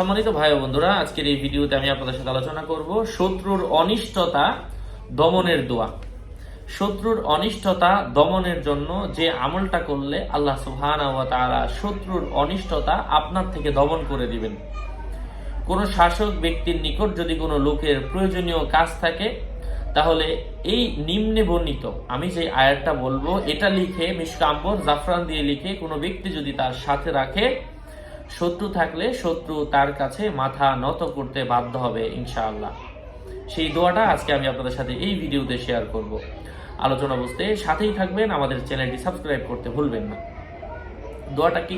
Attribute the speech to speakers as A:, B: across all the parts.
A: সম্মানিত ভাই বন্ধুরা, আজকের এই ভিডিওতে আমি আপনাদের সাথে আলোচনা করব শত্রুর অনিষ্টতা দমনের দোয়া। শত্রুর অনিষ্টতা দমনের জন্য যে আমলটা করলে আল্লাহ ওয়া তাআলা শত্রুর অনিষ্টতা আপনার থেকে দমন করে দিবেন। কোনো শাসক ব্যক্তির নিকট যদি কোনো লোকের প্রয়োজনীয় কাজ থাকে, তাহলে এই নিম্নে বর্ণিত, আমি যে আয়াতটা বলব, এটা লিখে মিসকাম্বর জাফরান দিয়ে লিখে কোনো ব্যক্তি যদি তার সাথে রাখে শত্রু থাকলে শত্রু তার কাছে মাথা নত করতে বাধ্য হবে ইনশাআল্লাহ সেই দোয়াটা আজকে আমি আপনাদের সাথে এই ভিডিওতে শেয়ার করব আলোচনা বুঝতে সাথেই থাকবেন আমাদের চ্যানেলটি সাবস্ক্রাইব করতে ভুলবেন না দোয়াটা কি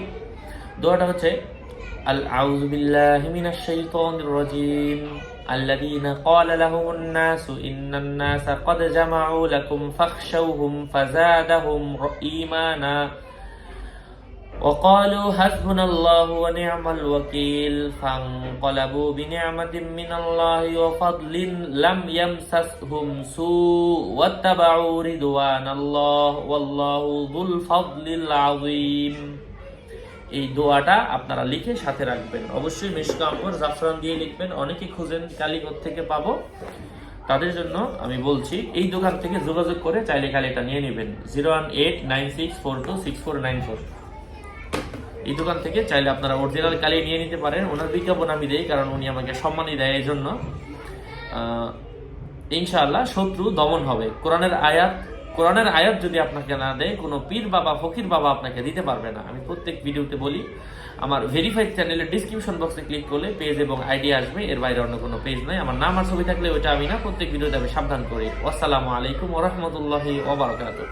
A: দোয়াটা হচ্ছে আল আউযু বিল্লাহি মিনাশ শাইতানির রাজিম الذين قال لهم الناس إن الناس قد جمعوا لكم فاخشوهم فزادهم إيمانا وقالوا حسبنا الله ونعم الوكيل فانقلبوا بنعمة من الله وفضل لم يمسسهم سوء واتبعوا رضوان الله والله ذو الفضل العظيم এই দোয়াটা আপনারা লিখে সাথে রাখবেন অবশ্যই মিশকাম্বর জাফরান দিয়ে লিখবেন অনেকে খুঁজেন কালীগঞ্জ থেকে পাবো তাদের জন্য আমি বলছি এই দোকান থেকে যোগাযোগ করে চাইলে খালি এটা নিয়ে নেবেন zero one eight nine six four two six four nine four এই দোকান থেকে চাইলে আপনারা অরিজিনাল কালি নিয়ে নিতে পারেন। ওনার বিজ্ঞাপন আমি দেই, কারণ উনি আমাকে সম্মানই দেয় এই জন্য ইনশাআল্লাহ শত্রু দমন হবে। কোরআনের আয়াত কোরআনের আয়াত যদি আপনাকে না দেয়, কোনো পীর বাবা, ফকির বাবা আপনাকে দিতে পারবে না। আমি প্রত্যেক ভিডিওতে বলি, আমার ভেরিফাইড চ্যানেলের ডিসক্রিপশন বক্সে ক্লিক করলে পেজ এবং আইডি আসবে, এর বাইরে অন্য কোনো পেজ নাই। আমার নাম আর ছবি থাকলে ওইটা আমি না, প্রত্যেক ভিডিওতে আমি সাবধান করি। আসসালামু আলাইকুম ওরহমতুল্লাহি ওবরাকাতুহ